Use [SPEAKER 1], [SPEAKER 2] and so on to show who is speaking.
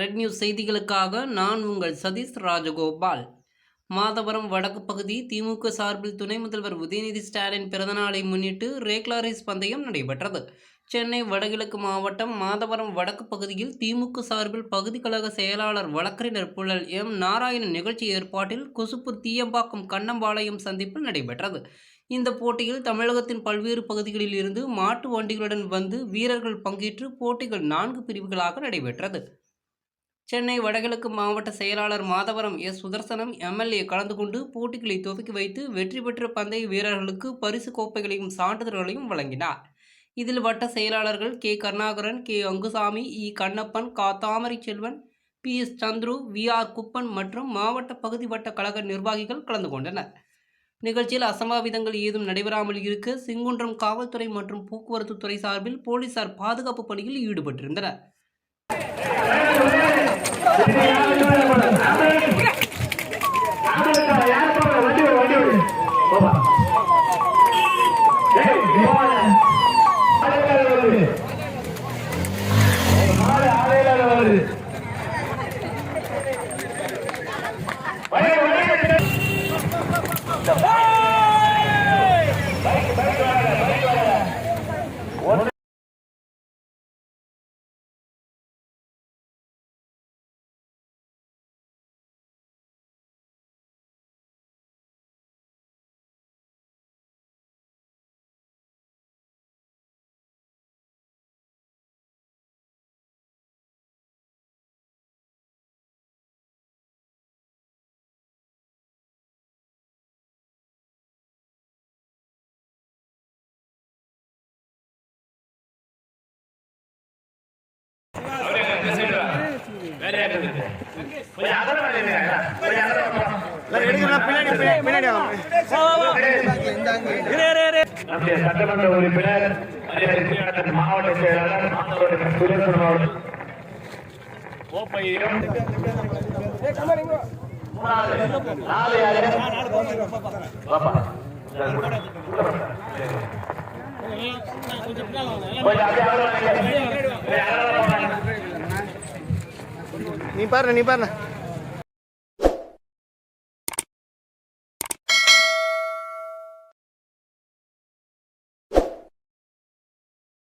[SPEAKER 1] Red news செய்திகளுக்காக நான் உங்கள் சதீஷ் ராஜகோபால். மாதவரம் வடக்கு பகுதி திமுக சார்பில் துணை முதல்வர் உதயநிதி ஸ்டாலின் பிறந்தநாளை முன்னிட்டு ரேக்லா ரேஸ் பந்தயம் நடைபெற்றது. சென்னை வடகிழக்கு மாவட்டம் மாதவரம் வடக்கு பகுதியில் திமுக சார்பில் பகுதி கழக செயலாளர் வழக்கறிஞர் புழல் எம். நாராயணன் நிகழ்ச்சி ஏற்பாட்டில் கொசுப்பு தீயம்பாக்கம் கண்ணம்பாளையம் சந்திப்பில் நடைபெற்றது. இந்த போட்டியில் தமிழகத்தின் பல்வேறு பகுதிகளில் இருந்து மாட்டு வண்டிகளுடன் வந்து வீரர்கள் பங்கேற்று போட்டிகள் நான்கு பிரிவுகளாக நடைபெற்றது. சென்னை வடகிழக்கு மாவட்ட செயலாளர் மாதவரம் எஸ். சுதர்சனம் எம்எல்ஏ கலந்து கொண்டு போட்டிகளை துவக்கி வைத்து வெற்றி பெற்ற பந்தய வீரர்களுக்கு பரிசு கோப்பைகளையும் சான்றிதழ்களையும் வழங்கினார். இதில் வட்ட செயலாளர்கள் கே. கருணாகரன் கே. அங்குசாமி இ. கண்ணப்பன் கா. Thamarai Selvan P. S. Chandru V. R. Kuppan மற்றும் மாவட்ட பகுதி வட்ட கழக நிர்வாகிகள் கலந்து கொண்டனர். நிகழ்ச்சியில் அசம்பாவிதங்கள் ஏதும் நடைபெறாமல் இருக்க சிங்குன்றம் காவல்துறை மற்றும் போக்குவரத்து துறை சார்பில் போலீசார் பாதுகாப்பு பணியில் ஈடுபட்டிருந்தனர்.
[SPEAKER 2] நம்முடைய சட்டமன்ற உறுப்பினர் மாவட்ட செயலாளர் மாணவர்கள் அவர்கள் கோப்பையிலும் கொஞ்சம்
[SPEAKER 3] நீ பாரு நீ பாருண்ண